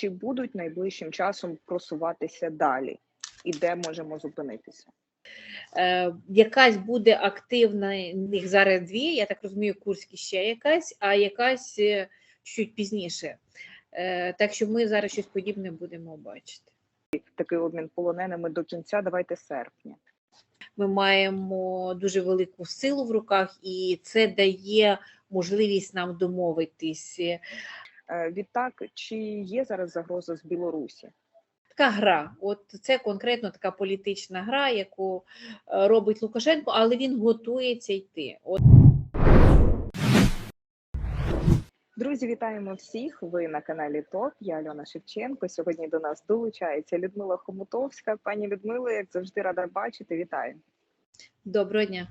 чи будуть найближчим часом просуватися далі, і де можемо зупинитися? Е, якась буде активна, їх зараз дві, я так розумію, Курські ще якась, а якась е, чуть пізніше. Е, так що ми зараз щось подібне будемо бачити. Такий обмін полоненими до кінця, давайте серпня. Ми маємо дуже велику силу в руках, і це дає можливість нам домовитись. Е, Відтак, чи є зараз загроза з Білорусі? Така гра, от це конкретно така політична гра, яку е, робить Лукашенко, але він готується йти. От Друзі, вітаємо всіх! Ви на каналі ТОП. Я Альона Шевченко. Сьогодні до нас долучається Людмила Хомутовська. Пані Людмила, як завжди, рада бачити. Вітаю! доброго дня.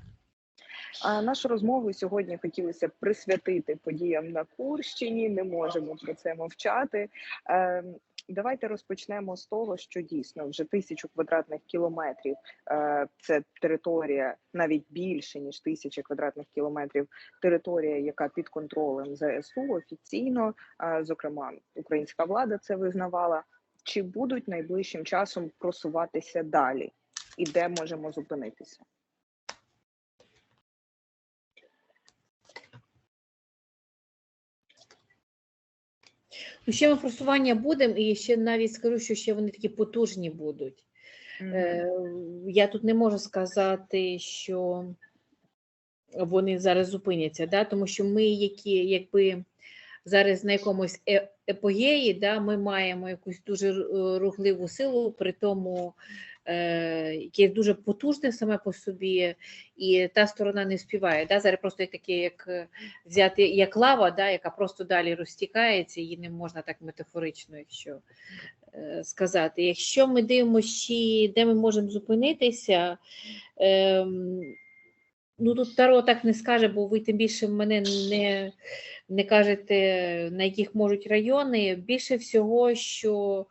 А нашу розмову сьогодні хотілося присвятити подіям на Курщині. Не можемо про це мовчати. Е, Давайте розпочнемо з того, що дійсно вже тисячу квадратних кілометрів. е, Це територія навіть більше ніж тисяча квадратних кілометрів. Територія, яка під контролем ЗСУ офіційно, е, зокрема, українська влада це визнавала. Чи будуть найближчим часом просуватися далі, і де можемо зупинитися? Ще ми просування будемо, і ще навіть скажу, що ще вони такі потужні будуть. Mm -hmm. Я тут не можу сказати, що вони зараз зупиняться, да? тому що ми, які якби зараз на якомусь е- епогеї, да, ми маємо якусь дуже рухливу силу, при тому, е, яке дуже потужне саме по собі, і та сторона не співає. Да? Зараз просто як таке, як е, взяти як лава, да, яка просто далі розтікається, її не можна так метафорично, якщо е, сказати. Якщо ми дивимося, де ми можемо зупинитися, ем, ну тут Таро так не скаже, бо ви тим більше мене не, не кажете, на яких можуть райони. Більше всього, що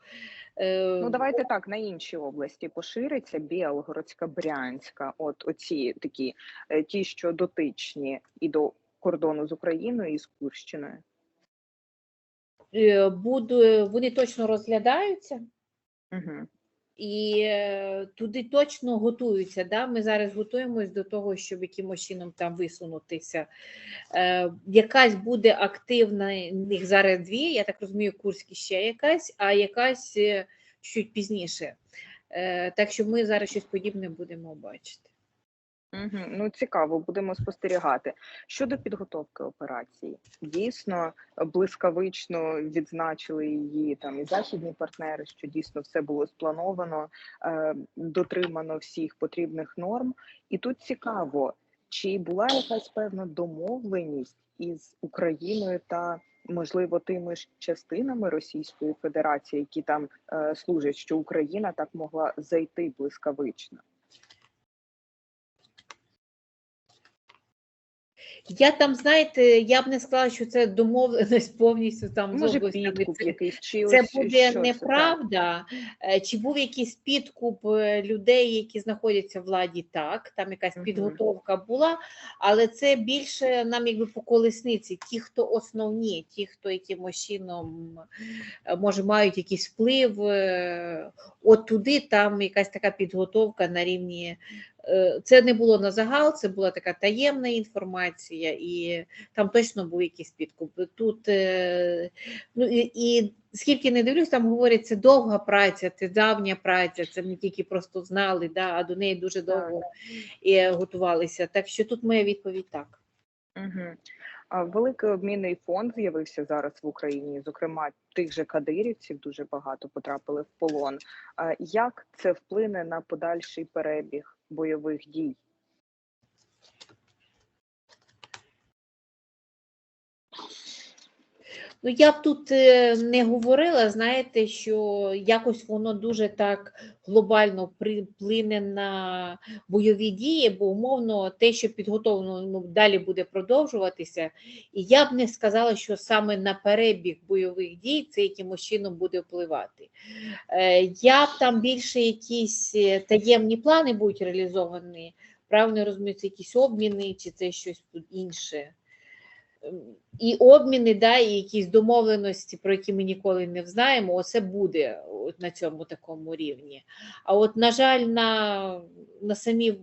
Ну, давайте так, на інші області пошириться Білгородська, Брянська, от оці такі, е, ті, що дотичні і до кордону з Україною, і з Курщиною. е, буду, вони точно розглядаються. Угу. І е, туди точно готуються. Да? Ми зараз готуємось до того, щоб якимось чином там висунутися. Е, якась буде активна, їх зараз дві, я так розумію, Курські ще якась, а якась е, чуть пізніше. Е, так що ми зараз щось подібне будемо бачити. Угу. Ну, цікаво, будемо спостерігати. Щодо підготовки операції, дійсно блискавично відзначили її там і західні партнери, що дійсно все було сплановано, е, дотримано всіх потрібних норм. І тут цікаво, чи була якась певна домовленість із Україною та можливо тими ж частинами Російської Федерації, які там е, служать, що Україна так могла зайти блискавично. Я там, знаєте, я б не сказала, що це домовленість повністю там з Може, областями. підкуп Це- якийсь чи Це ось буде що неправда. Е, Чи був якийсь підкуп е, людей, які знаходяться в владі? Так, там якась Мгм. підготовка була, але це більше нам якби по колесниці. Ті, хто основні, ті, хто якимось чином е, може мають якийсь вплив, е, от туди там якась така підготовка на рівні. Е, Це не було на загал, це була така таємна інформація, і там точно був якийсь підкуп. Тут е, ну і, і скільки не дивлюсь, там говорять, це довга праця, це давня праця, це не тільки просто знали, да, а до неї дуже довго і готувалися. Так що тут моя відповідь так. Угу. Великий обмінний фонд з'явився зараз в Україні. Зокрема, тих же кадирівців дуже багато потрапили в полон. Як це вплине на подальший перебіг бойових дій? Ну, я б тут е, не говорила, знаєте, що якось воно дуже так глобально при- вплине на бойові дії, бо умовно те, що підготовлено, ну, далі буде продовжуватися. І я б не сказала, що саме на перебіг бойових дій це якимось чином буде впливати. Е, Я б там більше якісь е, таємні плани будуть реалізовані, правильно розумію, це якісь обміни, чи це щось інше. І обміни, да, і якісь домовленості, про які ми ніколи не знаємо, оце буде от на цьому такому рівні. А от, на жаль, на, на самі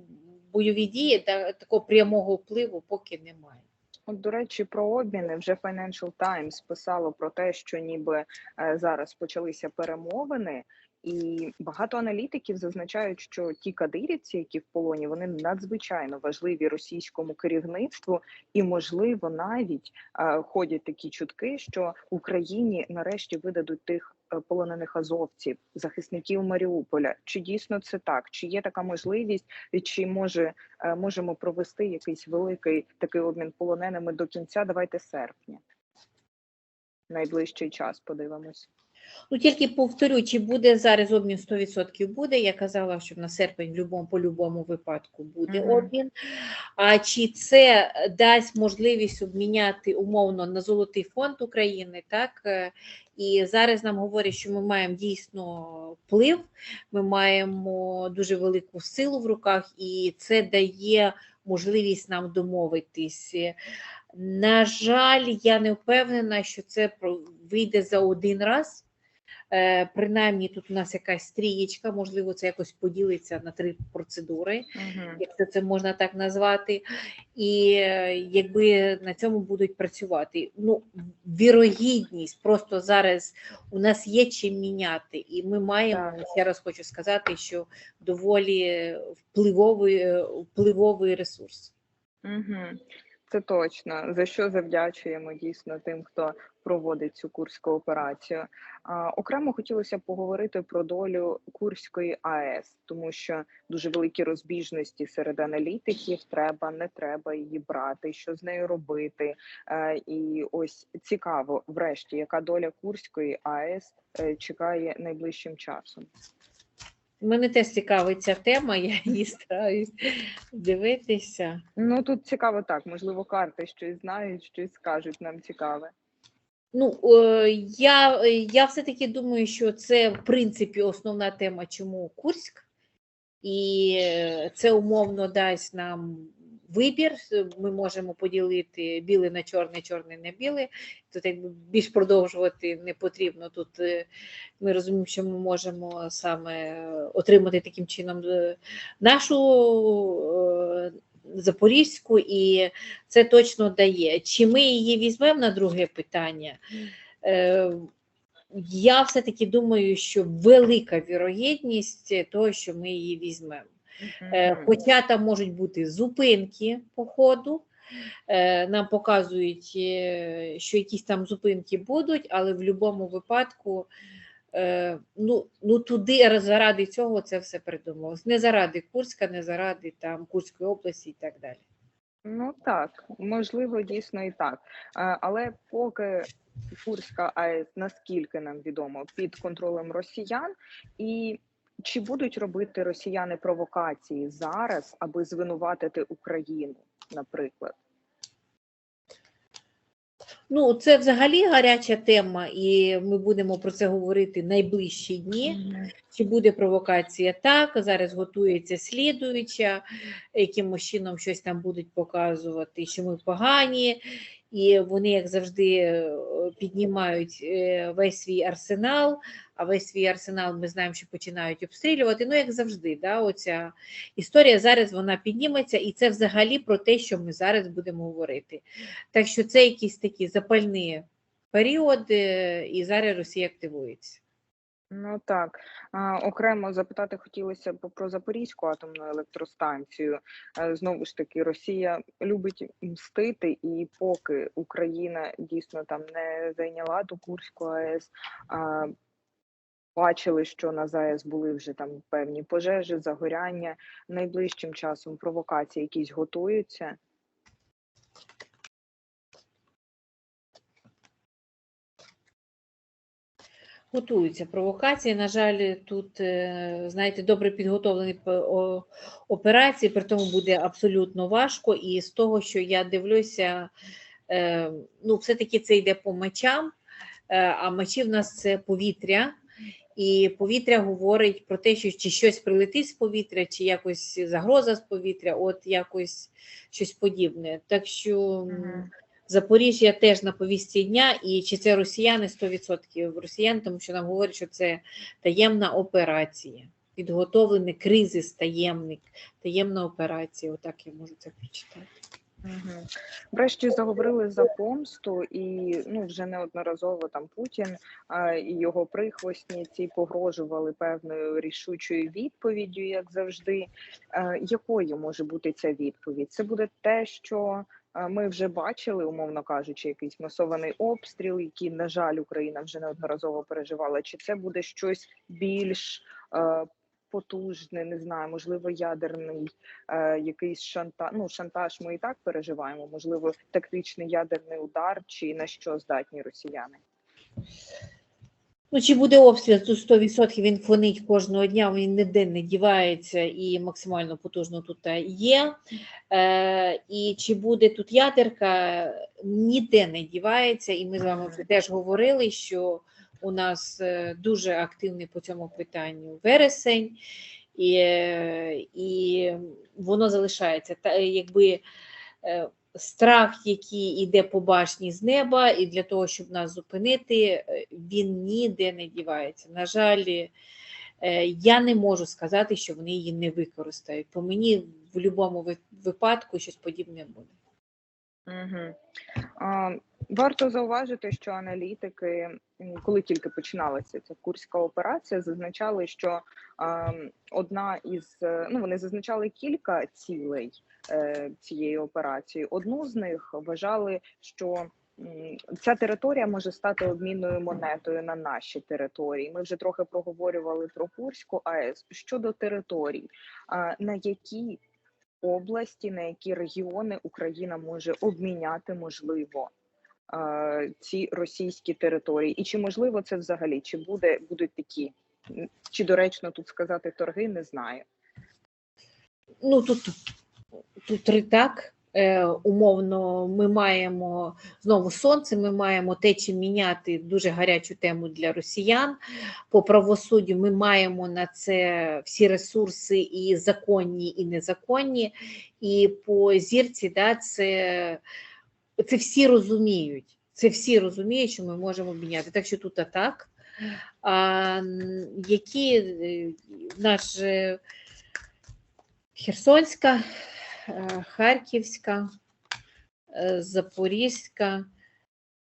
бойові дії та, такого прямого впливу поки немає. От, до речі, про обміни вже Financial Times писало про те, що ніби е, зараз почалися перемовини, і багато аналітиків зазначають, що ті кадирівці, які в полоні, вони надзвичайно важливі російському керівництву, і можливо навіть е, ходять такі чутки, що Україні нарешті видадуть тих е, полонених азовців, захисників Маріуполя. Чи дійсно це так? Чи є така можливість, чи може е, можемо провести якийсь великий такий обмін полоненими до кінця? Давайте серпня. Найближчий час подивимось. Ну тільки повторю, чи буде зараз обмін 100% буде. Я казала, що на серпень в любому, по-любому випадку буде Мгм. обмін. А чи це дасть можливість обміняти умовно на золотий фонд України, так? Е, І зараз нам говорять, що ми маємо дійсно вплив, ми маємо дуже велику силу в руках, і це дає можливість нам домовитись. На жаль, я не впевнена, що це вийде за один раз. Е, Принаймні тут у нас якась стрієчка, можливо, це якось поділиться на три процедури, якщо це можна так назвати. І е, якби на цьому будуть працювати. Ну, вірогідність просто зараз у нас є чим міняти, і ми маємо Так. ще раз хочу сказати, що доволі впливовий, е, впливовий ресурс. Угу. Це точно. За що завдячуємо дійсно тим, хто проводить цю курську операцію. А, окремо хотілося поговорити про долю Курської АЕС, тому що дуже великі розбіжності серед аналітиків. Треба, не треба її брати, що з нею робити. Е, і ось цікаво, врешті, яка доля Курської АЕС е, чекає найближчим часом. Мене теж цікавить ця тема, я її стараюсь дивитися. Ну тут цікаво так. Можливо, карти щось знають, щось скажуть. Нам цікаве. Ну, е, я, я все-таки думаю, що це в принципі основна тема, чому Курськ, і це умовно дасть нам вибір. Ми можемо поділити біле на чорне, чорне на біле. Тут якби більш продовжувати не потрібно. Тут е, ми розуміємо, що ми можемо саме отримати таким чином е, нашу е, Запорізьку, і це точно дає. Чи ми її візьмемо на друге питання? Я все-таки думаю, що велика вірогідність того, що ми її візьмемо. Е. Хоча там можуть бути зупинки по ходу, е, нам показують, е, що якісь там зупинки будуть, але в будь-якому випадку ну, ну туди заради цього це все придумалось. Не заради Курська, не заради там Курської області і так далі. Ну так, можливо, дійсно і так. Але поки Курська АЕС, наскільки нам відомо, під контролем росіян, і чи будуть робити росіяни провокації зараз, аби звинуватити Україну, наприклад? Ну, це взагалі гаряча тема, і ми будемо про це говорити найближчі дні. Чи буде провокація? Так, зараз готується слідуюча, якимось чином щось там будуть показувати, що ми погані, і вони, як завжди, е, піднімають е, весь свій арсенал, а весь свій арсенал ми знаємо, що починають обстрілювати. Ну, як завжди, да, оця історія зараз вона підніметься, і це взагалі про те, що ми зараз будемо говорити. Так що це якісь такі запальні періоди, і зараз Росія активується. Ну так, окремо запитати хотілося б про Запорізьку атомну електростанцію. Е, Знову ж таки, Росія любить мстити, і поки Україна дійсно там не зайняла ту Курську АЕС, а, бачили, що на ЗАЕС були вже там певні пожежі, загоряння. Найближчим часом провокації якісь готуються. Готуються провокації. На жаль, тут, е, знаєте, добре підготовлені операції, при тому буде абсолютно важко. І з того, що я дивлюся, е, ну, все-таки це йде по мечам, е, а мечі в нас це повітря. І повітря говорить про те, що чи щось прилетить з повітря, чи якось загроза з повітря, от якось щось подібне. Так що Мгм. Запоріжжя теж на повістці дня, і чи це росіяни 100% росіян, тому що нам говорять, що це таємна операція. Підготовлений кризис таємник, таємна операція. Отак я можу це прочитати. Угу. Врешті заговорили за помсту, і ну вже неодноразово там Путін а, і його прихвостні ці погрожували певною рішучою відповіддю, як завжди. А, якою може бути ця відповідь? Це буде те, що ми вже бачили, умовно кажучи, якийсь масований обстріл, який, на жаль, Україна вже неодноразово переживала. Чи це буде щось більш а, потужне, не знаю, можливо, ядерний е, якийсь шантаж. Ну, шантаж ми і так переживаємо. Можливо, тактичний ядерний удар, чи на що здатні росіяни? Ну, чи буде обстріл, тут 100% він фонить кожного дня, він ніде не дівається і максимально потужно тут є. Е, і чи буде тут ядерка, ніде не дівається, і ми з вами вже теж говорили, що у нас е, дуже активний по цьому питанню вересень, і, е, і воно залишається. Та, якби е, страх, який йде по башні з неба, і для того, щоб нас зупинити, е, він ніде не дівається. На жаль, е, я не можу сказати, що вони її не використають. По мені в будь-якому випадку щось подібне буде. Угу. Варто зауважити, що аналітики, коли тільки починалася ця курська операція, зазначали, що одна із е, ну вони зазначали кілька цілей е, цієї операції. Одну з них вважали, що ця територія може стати обмінною монетою на наші території. Ми вже трохи проговорювали про Курську АЕС щодо територій, на які області, на які регіони Україна може обміняти можливо ці російські території, і чи можливо це взагалі? Чи буде будуть такі? Чи доречно тут сказати торги? Не знаю. Ну тут, тут так. Е, умовно, ми маємо знову сонце, ми маємо те, чим міняти дуже гарячу тему для росіян. По правосуддю ми маємо на це всі ресурси, і законні, і незаконні. І по зірці, да, це, це всі розуміють. Це всі розуміють, що ми можемо обміняти. Так що тут так. А, які е, наш е, Херсонська, Харківська, е, Запорізька,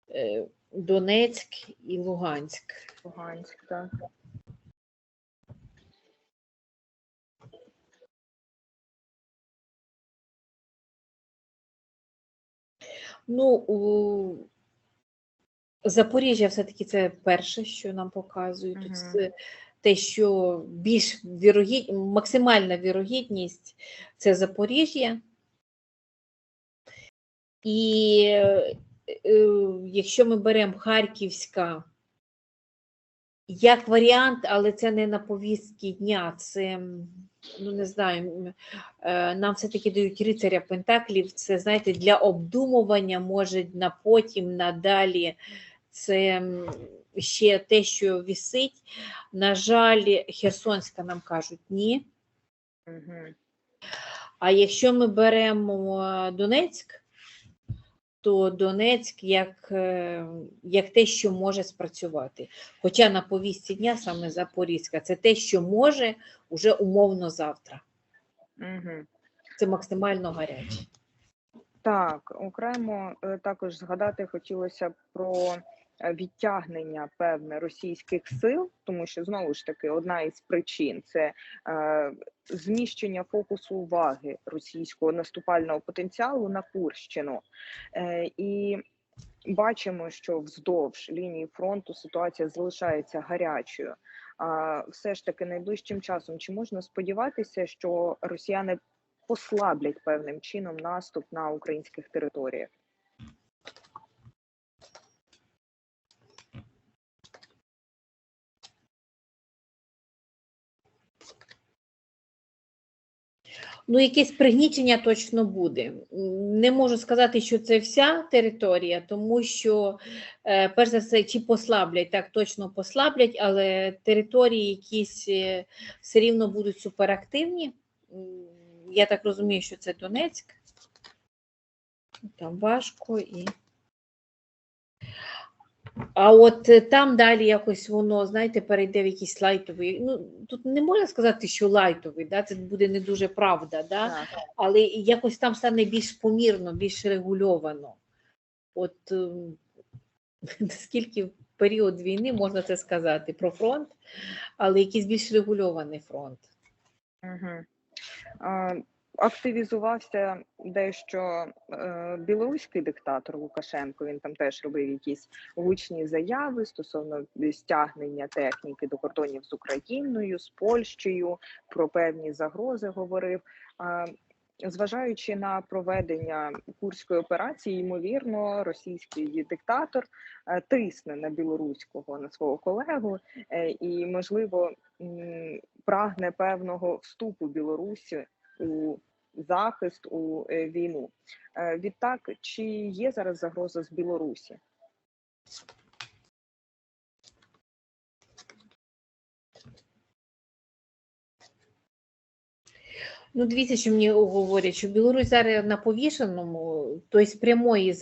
е, Донецьк і Луганськ. Луганськ, так. Ну, у Запоріжжя все-таки це перше, що нам показують. Тут Мгм. це те, що більш вірогід... максимальна вірогідність це Запоріжжя. І е, якщо ми беремо Харківська як варіант, але це не на повістки дня, це, ну не знаю, е, нам все-таки дають рицаря Пентаклів, це, знаєте, для обдумування, може, на потім, надалі. Це ще те, що вісить. На жаль, Херсонська нам кажуть ні. Угу. А якщо ми беремо е, Донецьк, то Донецьк як, е, як те, що може спрацювати. Хоча на повістці дня саме Запорізька, це те, що може уже умовно завтра. Угу. Це максимально гаряче. Так, окремо е, також згадати хотілося про відтягнення певне російських сил, тому що знову ж таки одна із причин це е, зміщення фокусу уваги російського наступального потенціалу на Курщину. Е, і бачимо, що вздовж лінії фронту ситуація залишається гарячою. А все ж таки найближчим часом чи можна сподіватися, що росіяни послаблять певним чином наступ на українських територіях. Ну, якесь пригнічення точно буде. Не можу сказати, що це вся територія, тому що, е, перш за все, чи послаблять, так точно послаблять, але території якісь е, все рівно будуть суперактивні. Я так розумію, що це Донецьк. Там важко і А от е, там далі якось воно, знаєте, перейде в якийсь лайтовий. Ну, тут не можна сказати, що лайтовий, да? це буде не дуже правда, да? Так. але якось там стане більш помірно, більш регульовано. От ем, наскільки в період війни можна це сказати про фронт, але якийсь більш регульований фронт. Угу. Активізувався дещо е, білоруський диктатор Лукашенко. Він там теж робив якісь гучні заяви стосовно стягнення техніки до кордонів з Україною, з Польщею, про певні загрози говорив. А, Зважаючи на проведення курської операції, ймовірно, російський диктатор е, тисне на білоруського на свого колегу, е, і можливо прагне певного вступу Білорусі у захист у е, війну. Е, Відтак, чи є зараз загроза з Білорусі? Ну, дивіться, що мені говорять, що Білорусь зараз на повішеному, тобто прямої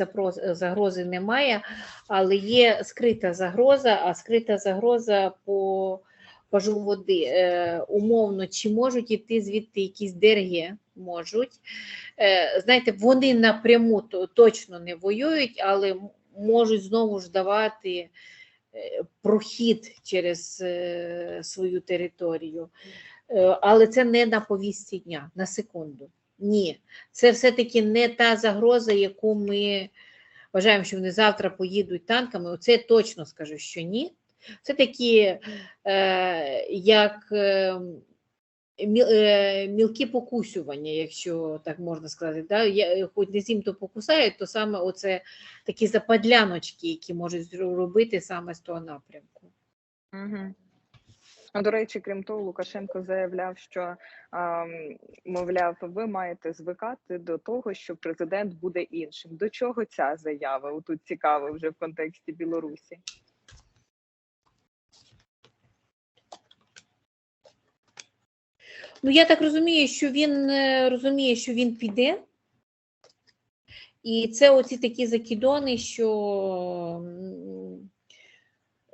загрози немає, але є скрита загроза, а скрита загроза по пажу води. Е, умовно, чи можуть іти звідти якісь дерги? Можуть. Е, знаєте, вони напряму точно не воюють, але можуть знову ж давати е, прохід через е, свою територію. Але це не на повістці дня, на секунду. Ні, це все-таки не та загроза, яку ми вважаємо, що вони завтра поїдуть танками. Оце я точно скажу, що ні. Це такі, е, як е, міл- е, мілкі покусювання, якщо так можна сказати. Да? Я, хоч не всім то покусають, то саме оце такі западляночки, які можуть зро- робити саме з того напрямку. Угу. А до речі, крім того, Лукашенко заявляв, що ам, мовляв, ви маєте звикати до того, що президент буде іншим. До чого ця заява? Тут цікаво вже в контексті Білорусі. Ну, я так розумію, що він е, розуміє, що він піде. І це оці такі закидони, що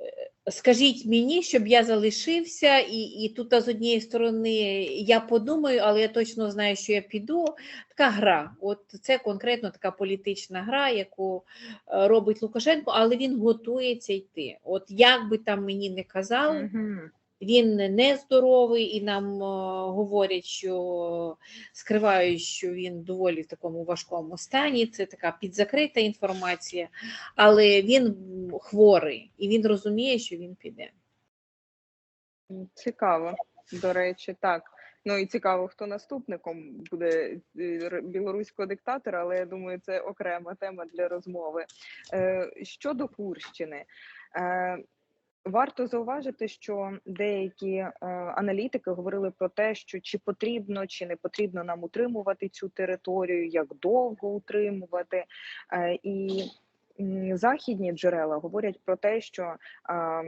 е, скажіть мені, щоб я залишився, і, і тут з однієї сторони я подумаю, але я точно знаю, що я піду. Така гра. От це конкретно така політична гра, яку е, робить Лукашенко, але він готується йти. От як би там мені не казали, Угу. Він не здоровий, і нам е, говорять, що скривають, що він доволі в такому важкому стані. Це така підзакрита інформація, але він хворий і він розуміє, що він піде. Цікаво, до речі, так. Ну і цікаво, хто наступником буде е, білоруського диктатора, але я думаю, це окрема тема для розмови. Е, Щодо Курщини, варто зауважити, що деякі е, аналітики говорили про те, що чи потрібно, чи не потрібно нам утримувати цю територію, як довго утримувати. Е, І м, західні джерела говорять про те, що а,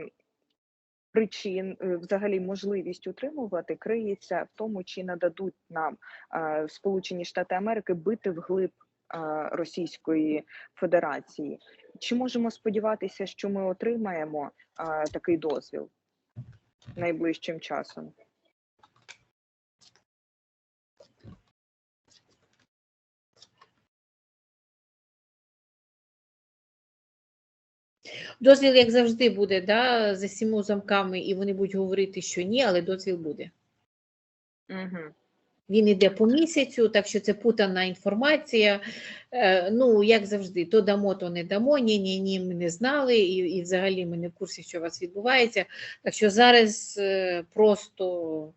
причин, е, взагалі можливість утримувати криється в тому, чи нададуть нам е, Сполучені Штати Америки бити вглиб е, Російської Федерації. Чи можемо сподіватися, що ми отримаємо е, такий дозвіл найближчим часом? Дозвіл, як завжди, буде да, за сіму замками, і вони будуть говорити, що ні, але дозвіл буде. Угу. Він йде по місяцю, так що це путана інформація. Е, ну, як завжди, то дамо, то не дамо. Ні, ні, ні, ми не знали, і, і взагалі ми не в курсі, що у вас відбувається. Так що зараз е, просто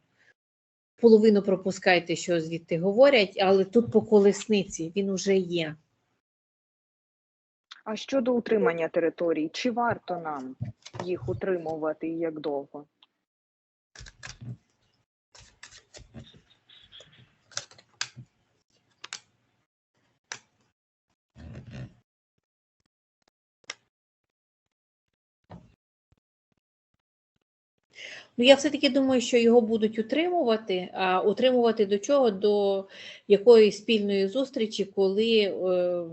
половину пропускайте, що звідти говорять, але тут по колесниці він уже є. А щодо утримання територій, чи варто нам їх утримувати і як довго? Ну, я все-таки думаю, що його будуть утримувати. А утримувати до чого? До якоїсь спільної зустрічі, коли е,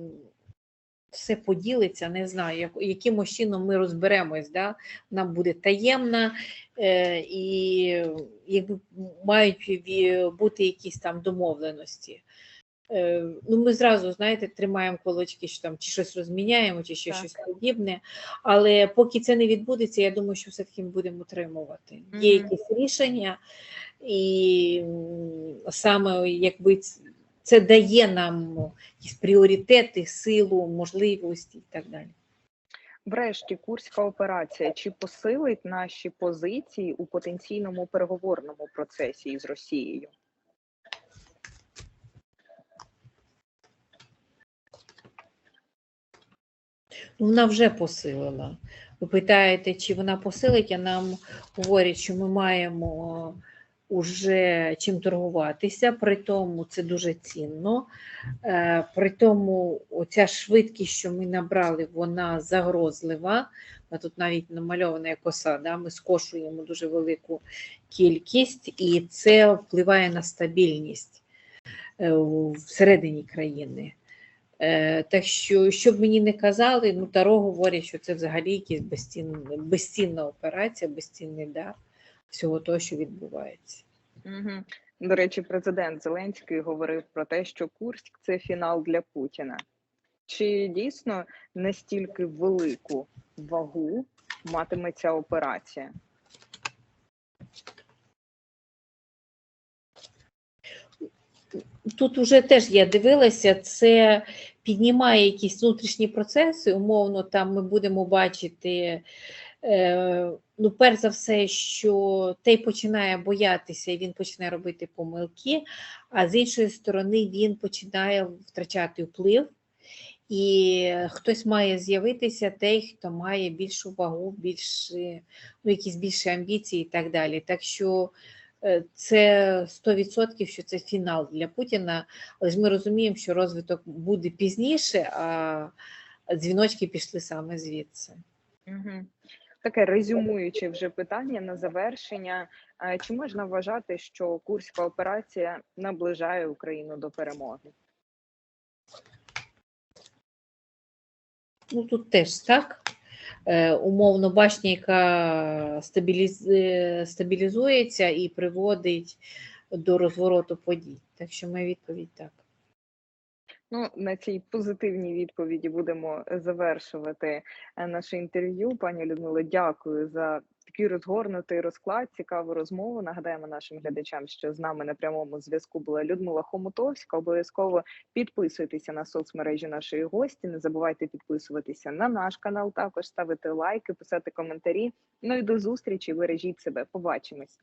все поділиться, не знаю, як, якимось чином ми розберемось, да? нам буде таємна, е, і якби мають бути якісь там домовленості. Е, ну, ми зразу, знаєте, тримаємо кулачки, що там чи щось розміняємо, чи ще Так. щось подібне. Але поки це не відбудеться, я думаю, що все-таки ми будемо утримувати. Є якісь рішення, і саме якби це дає нам якісь пріоритети, силу, можливості і так далі. Врешті, курська операція чи посилить наші позиції у потенційному переговорному процесі із Росією? Ну, вона вже посилила. Ви питаєте, чи вона посилить, а нам говорять, що ми маємо уже чим торгуватися, при тому це дуже цінно. Е, При тому оця швидкість, що ми набрали, вона загрозлива. Тут навіть намальована коса, да? ми скошуємо дуже велику кількість, і це впливає на стабільність е, всередині країни. Е, так що, що б мені не казали, ну Таро говорять, що це взагалі якась безцінна, безцінна операція, безцінний дар всього того, що відбувається. Угу. До речі, президент Зеленський говорив про те, що Курськ це фінал для Путіна. Чи дійсно настільки велику вагу матиме ця операція? Тут уже теж я дивилася, це піднімає якісь внутрішні процеси. Умовно, там ми будемо бачити, е, ну, перш за все, що той починає боятися і він починає робити помилки, а з іншої сторони, він починає втрачати вплив. І хтось має з'явитися той, хто має більшу вагу, більше, ну, якісь більші амбіції і так далі. Так що це 100% що це фінал для Путіна, але ж ми розуміємо, що розвиток буде пізніше, а дзвіночки пішли саме звідси. Угу. Таке резюмуюче вже питання на завершення. Е, Чи можна вважати, що Курська операція наближає Україну до перемоги? Ну тут теж так. Е, умовно, башня, яка е, стабілізується і приводить до розвороту подій. Так що моя відповідь так. Ну, на цій позитивній відповіді будемо завершувати е, наше інтерв'ю. Пані Людмило, дякую за такий розгорнутий розклад, цікаву розмову. Нагадаємо нашим глядачам, що з нами на прямому зв'язку була Людмила Хомутовська. Обов'язково підписуйтеся на соцмережі нашої гості. Не забувайте підписуватися на наш канал, також ставити лайки, писати коментарі. Ну і до зустрічі. Бережіть себе. Побачимось.